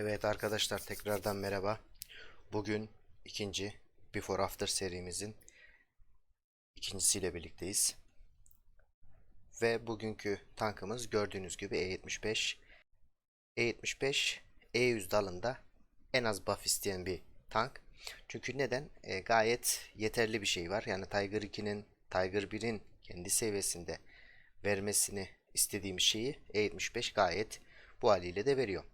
Evet arkadaşlar tekrardan merhaba. Bugün ikinci Before After serimizin ikincisiyle birlikteyiz. Ve bugünkü tankımız gördüğünüz gibi E75. E75 E100 dalında en az buff isteyen bir tank. Çünkü neden? E, gayet yeterli bir şey var. Yani Tiger 2'nin Tiger 1'in kendi seviyesinde vermesini istediğimiz şeyi E75 gayet bu haliyle de veriyor.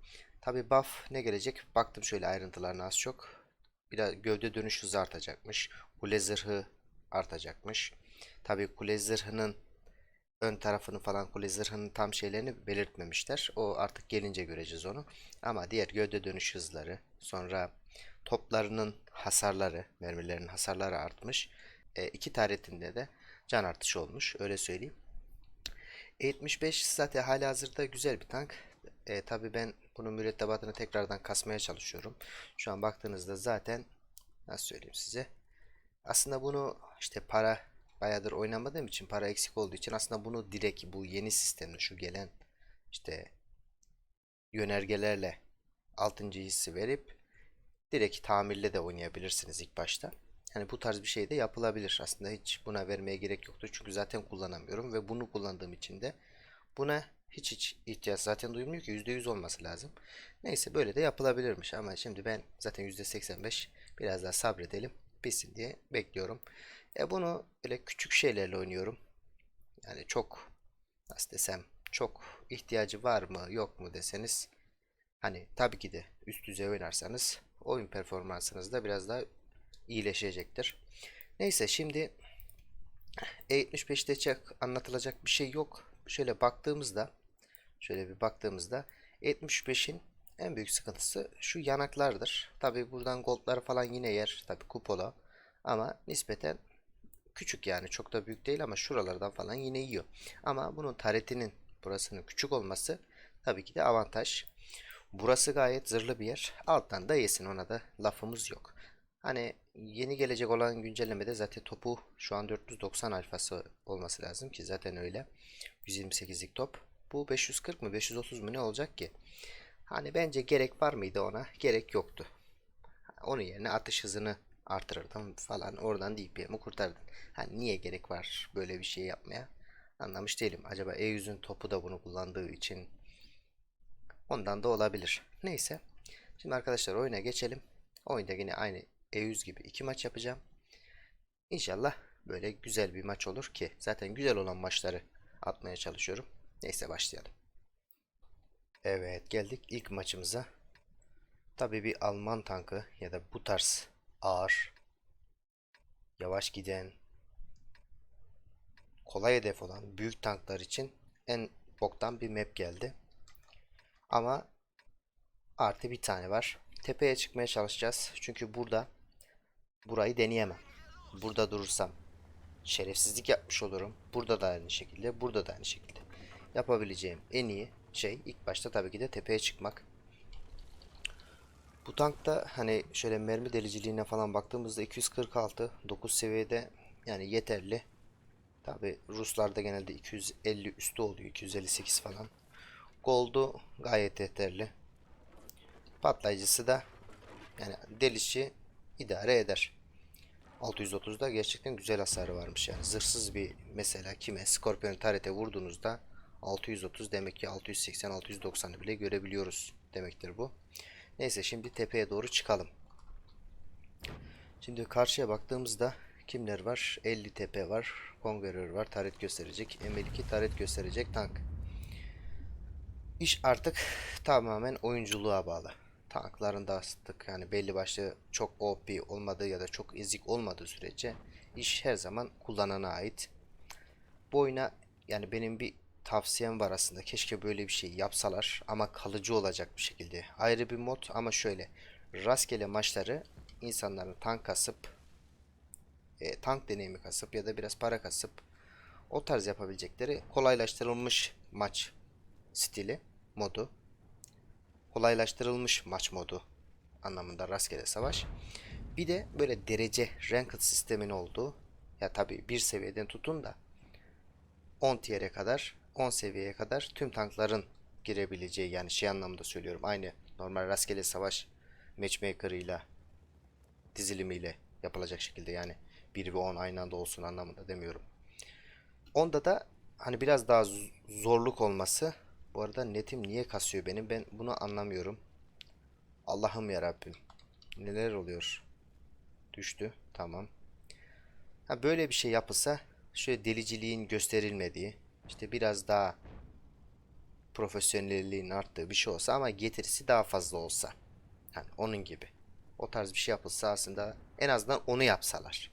Tabi buff ne gelecek? Baktım şöyle ayrıntılarına az çok. Biraz gövde dönüş hızı artacakmış. Kule zırhı artacakmış. Tabi kule zırhının ön tarafını falan kule zırhının tam şeylerini belirtmemişler. O artık gelince göreceğiz onu. Ama diğer gövde dönüş hızları, sonra toplarının hasarları, mermilerin hasarları artmış. E, iki taretinde de can artışı olmuş. Öyle söyleyeyim. 75 zaten hali hazırda güzel bir tank. E, tabii ben bunun mürettebatını tekrardan kasmaya çalışıyorum. Şu an baktığınızda zaten nasıl söyleyeyim size. Aslında bunu işte para bayağıdır oynamadığım için para eksik olduğu için aslında bunu direkt bu yeni sistemle şu gelen işte yönergelerle 6. hissi verip direkt tamirle de oynayabilirsiniz ilk başta. Yani bu tarz bir şey de yapılabilir. Aslında hiç buna vermeye gerek yoktu. Çünkü zaten kullanamıyorum ve bunu kullandığım için de buna hiç hiç ihtiyaç zaten duymuyor ki %100 olması lazım. Neyse böyle de yapılabilirmiş ama şimdi ben zaten %85 biraz daha sabredelim bitsin diye bekliyorum. E bunu böyle küçük şeylerle oynuyorum. Yani çok nasıl desem çok ihtiyacı var mı yok mu deseniz hani tabii ki de üst düzey oynarsanız oyun performansınız da biraz daha iyileşecektir. Neyse şimdi E75'te çok anlatılacak bir şey yok. Şöyle baktığımızda şöyle bir baktığımızda 75'in en büyük sıkıntısı şu yanaklardır. Tabi buradan goldları falan yine yer. Tabi kupola. Ama nispeten küçük yani çok da büyük değil ama şuralardan falan yine yiyor. Ama bunun taretinin burasının küçük olması tabii ki de avantaj. Burası gayet zırhlı bir yer. Alttan da yesin ona da lafımız yok. Hani yeni gelecek olan güncellemede zaten topu şu an 490 alfası olması lazım ki zaten öyle. 128'lik top. Bu 540 mı 530 mu ne olacak ki? Hani bence gerek var mıydı ona? Gerek yoktu. Onun yerine atış hızını artırırdın falan oradan DPM'i kurtardın. Hani niye gerek var böyle bir şey yapmaya? Anlamış değilim. Acaba E100'ün topu da bunu kullandığı için ondan da olabilir. Neyse. Şimdi arkadaşlar oyuna geçelim. Oyunda yine aynı E100 gibi iki maç yapacağım. İnşallah böyle güzel bir maç olur ki zaten güzel olan maçları atmaya çalışıyorum. Neyse başlayalım. Evet geldik ilk maçımıza. Tabii bir Alman tankı ya da bu tarz ağır, yavaş giden, kolay hedef olan büyük tanklar için en boktan bir map geldi. Ama artı bir tane var. Tepeye çıkmaya çalışacağız. Çünkü burada burayı deneyemem. Burada durursam şerefsizlik yapmış olurum. Burada da aynı şekilde, burada da aynı şekilde. Yapabileceğim en iyi şey ilk başta tabii ki de tepeye çıkmak. Bu tankta hani şöyle mermi deliciliğine falan baktığımızda 246 9 seviyede yani yeterli. Tabi Ruslarda genelde 250 üstü oluyor 258 falan. Gold'u gayet yeterli. Patlayıcısı da yani delişi idare eder. 630'da gerçekten güzel hasarı varmış yani. Zırhsız bir mesela kime Scorpion tarete vurduğunuzda 630 demek ki 680 690'ı bile görebiliyoruz demektir bu. Neyse şimdi tepeye doğru çıkalım. Şimdi karşıya baktığımızda kimler var? 50 tepe var. Conqueror var. Taret gösterecek. M52 taret gösterecek tank. İş artık tamamen oyunculuğa bağlı. Tankların da artık yani belli başlı çok OP olmadığı ya da çok ezik olmadığı sürece iş her zaman kullanana ait. Bu oyuna yani benim bir tavsiyem var aslında. Keşke böyle bir şey yapsalar ama kalıcı olacak bir şekilde. Ayrı bir mod ama şöyle rastgele maçları insanların tank kasıp e, tank deneyimi kasıp ya da biraz para kasıp o tarz yapabilecekleri kolaylaştırılmış maç stili modu kolaylaştırılmış maç modu anlamında rastgele savaş. Bir de böyle derece ranked sistemin olduğu ya tabi bir seviyeden tutun da 10 tier'e kadar 10 seviyeye kadar tüm tankların girebileceği yani şey anlamında söylüyorum aynı Normal rastgele savaş matchmaker'ıyla dizilimiyle yapılacak şekilde yani 1 ve 10 aynı anda olsun anlamında demiyorum. Onda da hani biraz daha zorluk olması. Bu arada netim niye kasıyor benim? Ben bunu anlamıyorum. Allah'ım ya Rabbim. Neler oluyor? Düştü. Tamam. Ha böyle bir şey yapılsa şöyle deliciliğin gösterilmediği işte biraz daha profesyonelliğin arttığı bir şey olsa ama getirisi daha fazla olsa. Hani onun gibi. O tarz bir şey yapılsa aslında en azından onu yapsalar.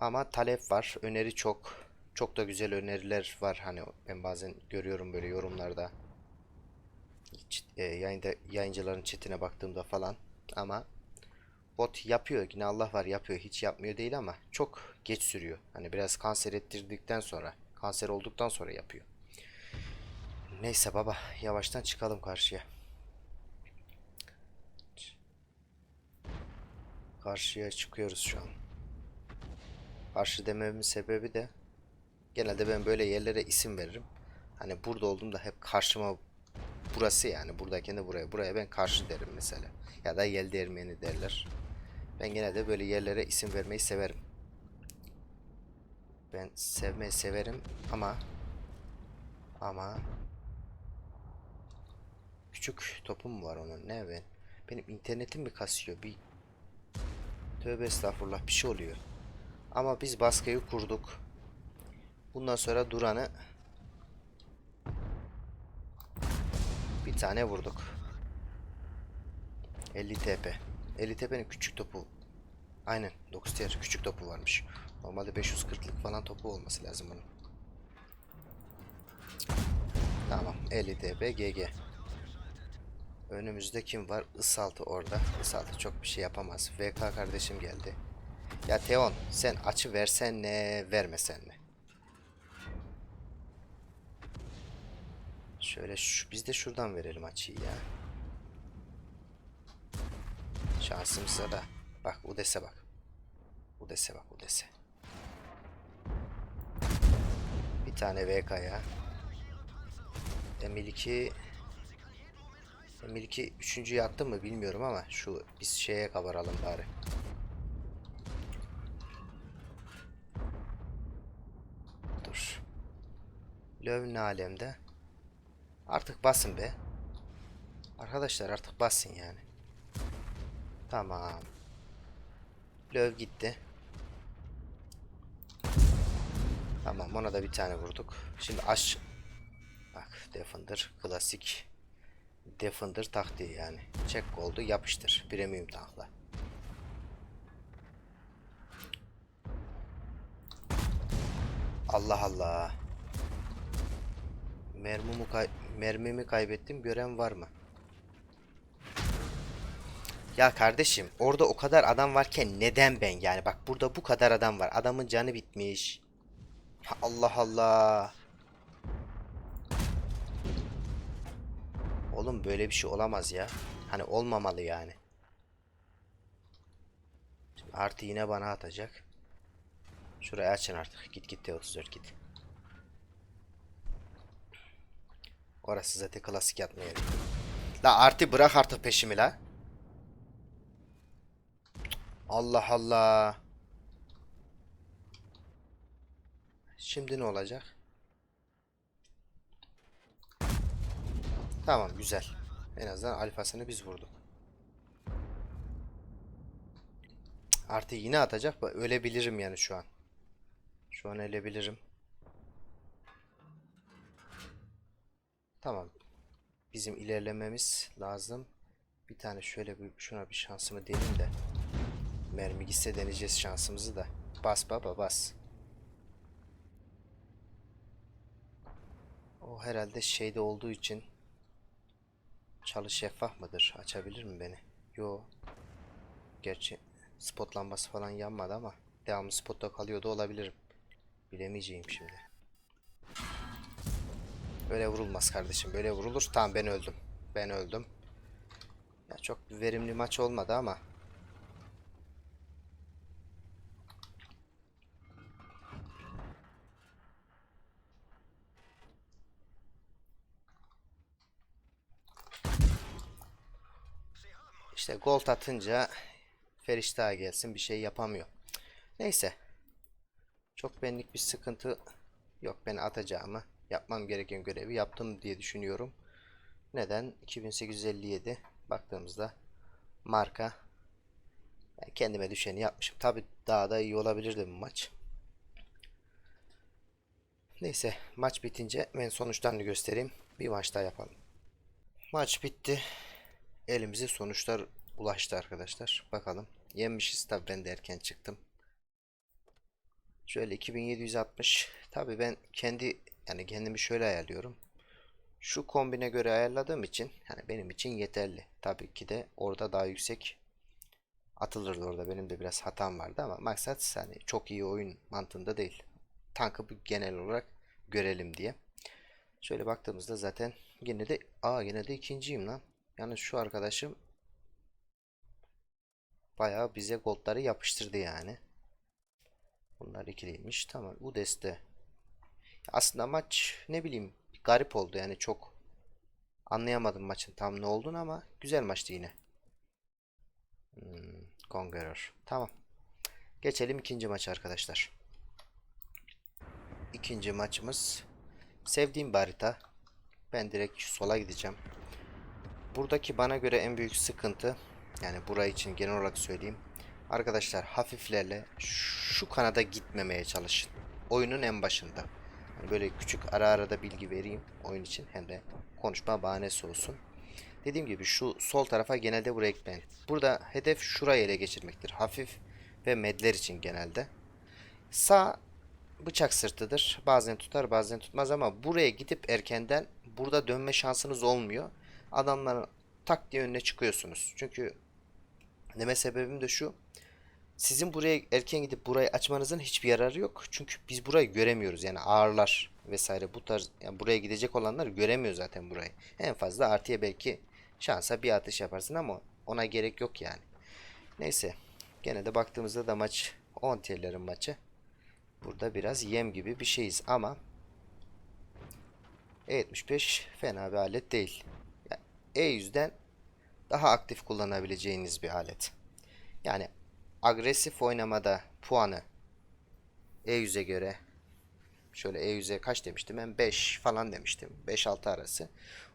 Ama talep var. Öneri çok. Çok da güzel öneriler var. Hani ben bazen görüyorum böyle yorumlarda. E, yayında, yayıncıların chatine baktığımda falan. Ama bot yapıyor. Yine Allah var yapıyor. Hiç yapmıyor değil ama çok geç sürüyor. Hani biraz kanser ettirdikten sonra, kanser olduktan sonra yapıyor. Neyse baba, yavaştan çıkalım karşıya. Karşıya çıkıyoruz şu an. Karşı dememin sebebi de genelde ben böyle yerlere isim veririm. Hani burada olduğumda hep karşıma burası yani buradayken de buraya. Buraya ben karşı derim mesela. Ya da yel değirmeni derler. Ben genelde böyle yerlere isim vermeyi severim. Ben sevmeyi severim ama ama küçük topum var onun ne ben? Benim internetim mi kasıyor? Bir tövbe estağfurullah bir şey oluyor. Ama biz baskıyı kurduk. Bundan sonra Duran'ı bir tane vurduk. 50 TP. 50 TP'nin küçük topu. Aynen 9 tier küçük topu varmış. Normalde 540'lık falan topu olması lazım bunun. Tamam 50 TP GG. Önümüzde kim var? Isaltı orada. Isaltı çok bir şey yapamaz. VK kardeşim geldi. Ya Teon sen açı versen ne vermesen ne? Şöyle şu, biz de şuradan verelim açıyı ya. Şansımıza da. Bak Udes'e bak. Udes'e bak Udes'e. Bir tane VK'ya. Emil2 Emil2 üçüncüyü attı mı bilmiyorum ama şu biz şeye kabaralım bari. Dur. Löv ne alemde? Artık basın be. Arkadaşlar artık basın yani. Tamam. Löv gitti. Tamam ona da bir tane vurduk. Şimdi aş Bak Defender klasik Defender taktiği yani. Çek oldu yapıştır. Premium tankla. Allah Allah. Mermimi, kay mermimi kaybettim. Gören var mı? Ya kardeşim orada o kadar adam varken neden ben? Yani bak burada bu kadar adam var. Adamın canı bitmiş. Allah Allah. Oğlum böyle bir şey olamaz ya. Hani olmamalı yani. Şimdi artı yine bana atacak. Şurayı açın artık. Git git T34 git Orası zaten klasik yatma La artı bırak artık peşimi la Allah Allah. Şimdi ne olacak? Tamam güzel. En azından alfasını biz vurduk. Artı yine atacak. Ölebilirim yani şu an. Şu an ölebilirim. Tamam. Bizim ilerlememiz lazım. Bir tane şöyle bir şuna bir şansımı deneyim de. Mermi gitse deneyeceğiz şansımızı da. Bas baba bas. O herhalde şeyde olduğu için çalı şeffaf mıdır? Açabilir mi beni? Yo. Gerçi spot lambası falan yanmadı ama devamlı spotta kalıyordu olabilirim. Bilemeyeceğim şimdi. Böyle vurulmaz kardeşim. Böyle vurulur. Tamam ben öldüm. Ben öldüm. Ya çok verimli maç olmadı ama İşte gol atınca Feriştah gelsin bir şey yapamıyor. Neyse. Çok benlik bir sıkıntı yok. Ben atacağımı yapmam gereken görevi yaptım diye düşünüyorum. Neden? 2857 baktığımızda marka kendime düşeni yapmışım. Tabi daha da iyi olabilirdi bu maç. Neyse maç bitince ben sonuçlarını göstereyim. Bir maç daha yapalım. Maç bitti. Elimize sonuçlar ulaştı arkadaşlar. Bakalım. Yenmişiz tabi ben de erken çıktım. Şöyle 2760. Tabi ben kendi yani kendimi şöyle ayarlıyorum. Şu kombine göre ayarladığım için yani benim için yeterli. Tabii ki de orada daha yüksek atılırdı orada. Benim de biraz hatam vardı ama maksat hani çok iyi oyun mantığında değil. Tankı genel olarak görelim diye. Şöyle baktığımızda zaten yine de aa yine de ikinciyim lan. Yani şu arkadaşım bayağı bize goldları yapıştırdı yani. Bunlar ikiliymiş. Tamam bu deste. Aslında maç ne bileyim garip oldu yani çok anlayamadım maçın tam ne olduğunu ama güzel maçtı yine. Hmm, Conqueror. Tamam. Geçelim ikinci maç arkadaşlar. İkinci maçımız sevdiğim bir harita. Ben direkt sola gideceğim. Buradaki bana göre en büyük sıkıntı yani burayı için genel olarak söyleyeyim. Arkadaşlar hafiflerle şu kanada gitmemeye çalışın. Oyunun en başında. Hani böyle küçük ara ara da bilgi vereyim oyun için hem de konuşma bahanesi olsun. Dediğim gibi şu sol tarafa genelde buraya gitmeyin. Burada hedef şurayı ele geçirmektir. Hafif ve medler için genelde. Sağ bıçak sırtıdır. Bazen tutar bazen tutmaz ama buraya gidip erkenden burada dönme şansınız olmuyor. Adamların tak diye önüne çıkıyorsunuz. Çünkü deme sebebim de şu. Sizin buraya erken gidip burayı açmanızın hiçbir yararı yok. Çünkü biz burayı göremiyoruz. Yani ağırlar vesaire bu tarz yani buraya gidecek olanlar göremiyor zaten burayı. En fazla artıya belki şansa bir atış yaparsın ama ona gerek yok yani. Neyse. Gene de baktığımızda da maç 10 tierlerin maçı. Burada biraz yem gibi bir şeyiz ama E75 fena bir alet değil. Yani E100'den daha aktif kullanabileceğiniz bir alet. Yani agresif oynamada puanı E100'e göre şöyle E100'e kaç demiştim? Ben 5 falan demiştim. 5-6 arası.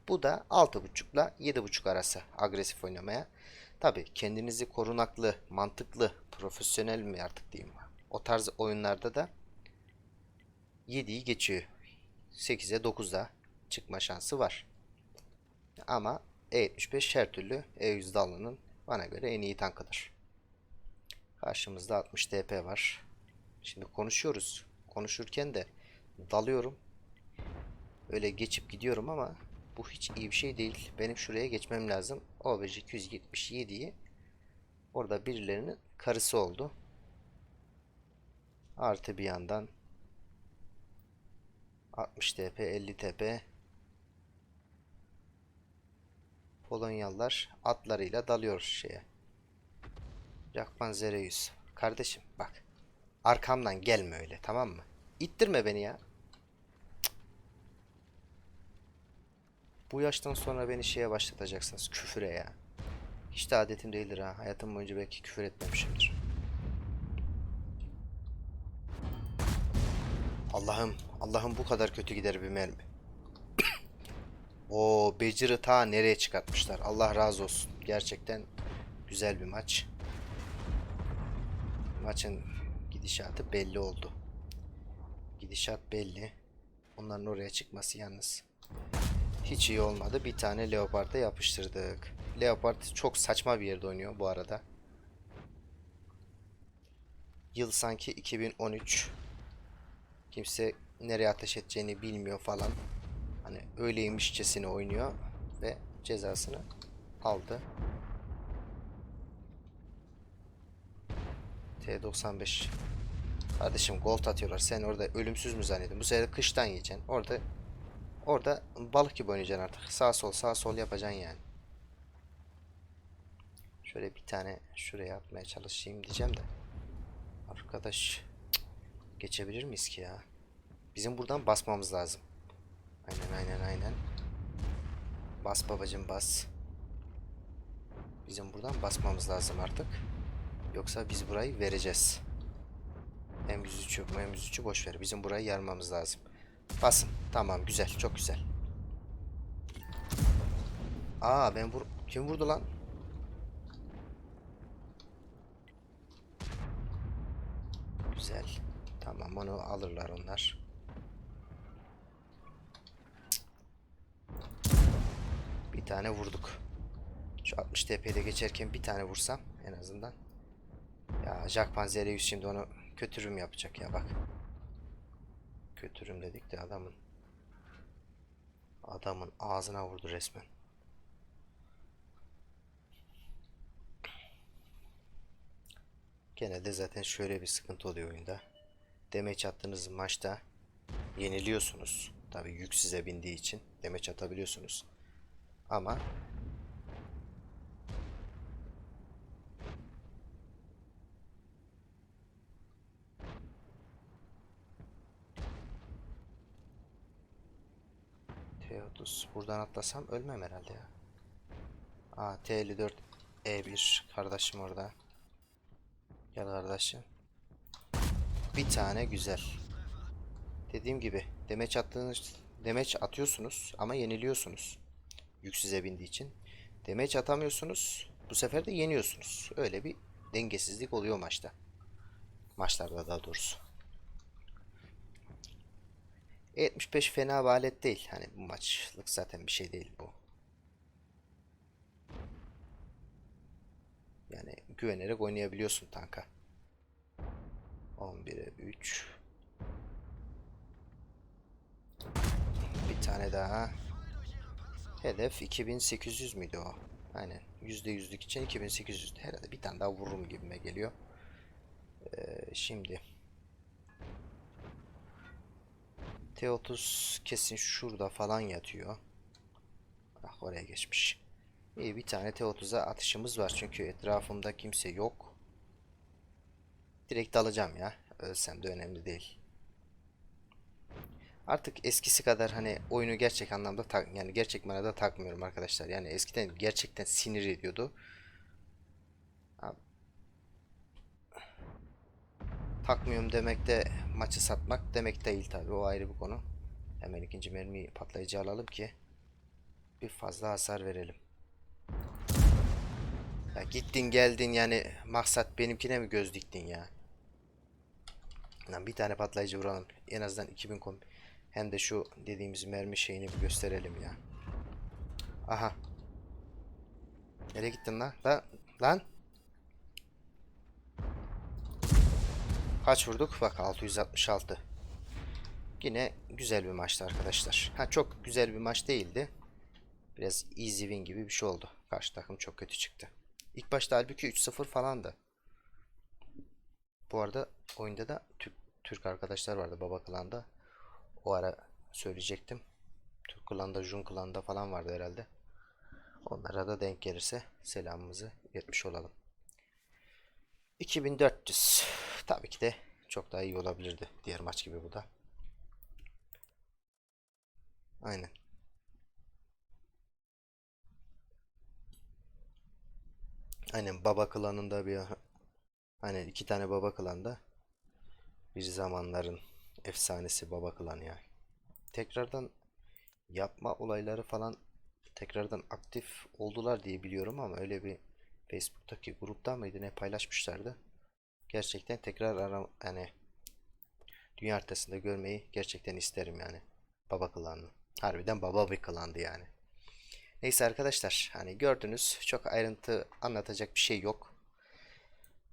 Bu da 6.5 ile 7.5 arası agresif oynamaya. Tabi kendinizi korunaklı mantıklı profesyonel mi artık diyeyim? O tarz oyunlarda da 7'yi geçiyor. 8'e 9'a çıkma şansı var. Ama E75 her türlü E100 dalının bana göre en iyi tankıdır. Karşımızda 60 TP var. Şimdi konuşuyoruz. Konuşurken de dalıyorum. Öyle geçip gidiyorum ama bu hiç iyi bir şey değil. Benim şuraya geçmem lazım. OBJ 277'yi orada birilerinin karısı oldu. Artı bir yandan 60 TP 50 TP Polonyalılar atlarıyla dalıyor şeye. Jakpan Zereus. Kardeşim bak. Arkamdan gelme öyle tamam mı? İttirme beni ya. Bu yaştan sonra beni şeye başlatacaksınız. Küfüre ya. Hiç de adetim değildir ha. Hayatım boyunca belki küfür etmemişimdir. Allah'ım. Allah'ım bu kadar kötü gider bir mermi. O Becir'i ta nereye çıkartmışlar. Allah razı olsun. Gerçekten güzel bir maç. Maçın gidişatı belli oldu. Gidişat belli. Onların oraya çıkması yalnız hiç iyi olmadı. Bir tane Leopard'a yapıştırdık. Leopard çok saçma bir yerde oynuyor bu arada. Yıl sanki 2013. Kimse nereye ateş edeceğini bilmiyor falan. Hani öyleymişçesine oynuyor ve cezasını aldı. T95 Kardeşim gold atıyorlar. Sen orada ölümsüz mü zannediyorsun? Bu sefer kıştan yiyeceksin. Orada orada balık gibi oynayacaksın artık. Sağ sol sağ sol yapacaksın yani. Şöyle bir tane şuraya atmaya çalışayım diyeceğim de. Arkadaş geçebilir miyiz ki ya? Bizim buradan basmamız lazım. Aynen aynen aynen. Bas babacım bas. Bizim buradan basmamız lazım artık. Yoksa biz burayı vereceğiz. M103'ü, M103'ü boş ver. Bizim burayı yarmamız lazım. Basın. Tamam güzel. Çok güzel. Aa ben vur... Kim vurdu lan? Güzel. Tamam onu alırlar onlar. Bir tane vurduk. Şu 60 TP'de geçerken bir tane vursam en azından. Ya Jack Panzer şimdi onu kötürüm yapacak ya bak. Kötürüm dedik de adamın. Adamın ağzına vurdu resmen. Genelde zaten şöyle bir sıkıntı oluyor oyunda. Demeç attığınız maçta yeniliyorsunuz. Tabi yük size bindiği için demeç atabiliyorsunuz. Ama T30 buradan atlasam ölmem herhalde ya. Aa T54 E1 kardeşim orada. Gel kardeşim. Bir tane güzel. Dediğim gibi demeç attığınız demeç atıyorsunuz ama yeniliyorsunuz. Yük size bindiği için. Demeç atamıyorsunuz. Bu sefer de yeniyorsunuz. Öyle bir dengesizlik oluyor maçta. Maçlarda daha doğrusu. 75 fena bir değil. Hani bu maçlık zaten bir şey değil bu. Yani güvenerek oynayabiliyorsun tanka. 11'e 3. Bir tane daha. Hedef 2800 müydü o? Aynen. %100'lük için 2800. Herhalde bir tane daha vururum gibime geliyor. Ee, şimdi. T30 kesin şurada falan yatıyor. Ah oraya geçmiş. İyi bir tane T30'a atışımız var çünkü etrafımda kimse yok. Direkt alacağım ya. Ölsem de önemli değil. Artık eskisi kadar hani oyunu gerçek anlamda tak yani gerçek manada takmıyorum arkadaşlar. Yani eskiden gerçekten sinir ediyordu. Takmıyorum demek de maçı satmak demek değil tabi o ayrı bir konu. Hemen ikinci mermiyi patlayıcı alalım ki bir fazla hasar verelim. Ya gittin geldin yani maksat benimkine mi göz diktin ya? Lan bir tane patlayıcı vuralım. En azından 2000 kom hem de şu dediğimiz mermi şeyini bir gösterelim ya. Aha. Nereye gittin lan? Lan lan. Kaç vurduk? Bak 666. Yine güzel bir maçtı arkadaşlar. Ha çok güzel bir maç değildi. Biraz easy win gibi bir şey oldu. Karşı takım çok kötü çıktı. İlk başta halbuki 3-0 falandı. Bu arada oyunda da Türk, Türk arkadaşlar vardı Baba Klan'da. O ara söyleyecektim. Türk Klan'da, Jun Klan'da falan vardı herhalde. Onlara da denk gelirse selamımızı iletmiş olalım. 2400. Tabii ki de çok daha iyi olabilirdi. Diğer maç gibi bu da. Aynen. Aynen baba klanında bir Aynen iki tane baba klanda bir zamanların efsanesi baba klan ya. Tekrardan yapma olayları falan tekrardan aktif oldular diye biliyorum ama öyle bir Facebook'taki grupta mıydı ne paylaşmışlardı. Gerçekten tekrar ara yani dünya haritasında görmeyi gerçekten isterim yani. Baba klanını. Harbiden baba bir klandı yani. Neyse arkadaşlar hani gördünüz çok ayrıntı anlatacak bir şey yok.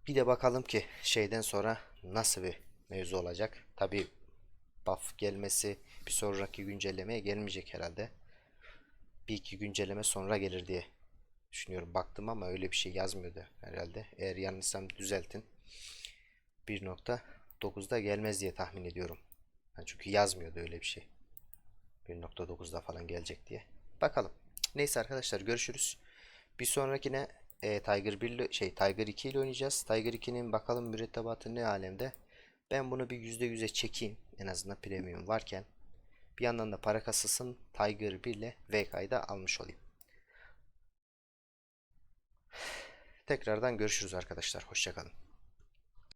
Bir de bakalım ki şeyden sonra nasıl bir mevzu olacak. Tabi buff gelmesi bir sonraki güncellemeye gelmeyecek herhalde. Bir iki güncelleme sonra gelir diye düşünüyorum. Baktım ama öyle bir şey yazmıyordu herhalde. Eğer yanlışsam düzeltin. 1.9'da gelmez diye tahmin ediyorum. Yani çünkü yazmıyordu öyle bir şey. 1.9'da falan gelecek diye. Bakalım. Neyse arkadaşlar görüşürüz. Bir sonrakine e, Tiger 1 ile şey Tiger 2 ile oynayacağız. Tiger 2'nin bakalım mürettebatı ne alemde. Ben bunu bir %100'e çekeyim. En azından premium varken. Bir yandan da para kasasın Tiger 1 ile VK'yı da almış olayım. Tekrardan görüşürüz arkadaşlar. Hoşçakalın.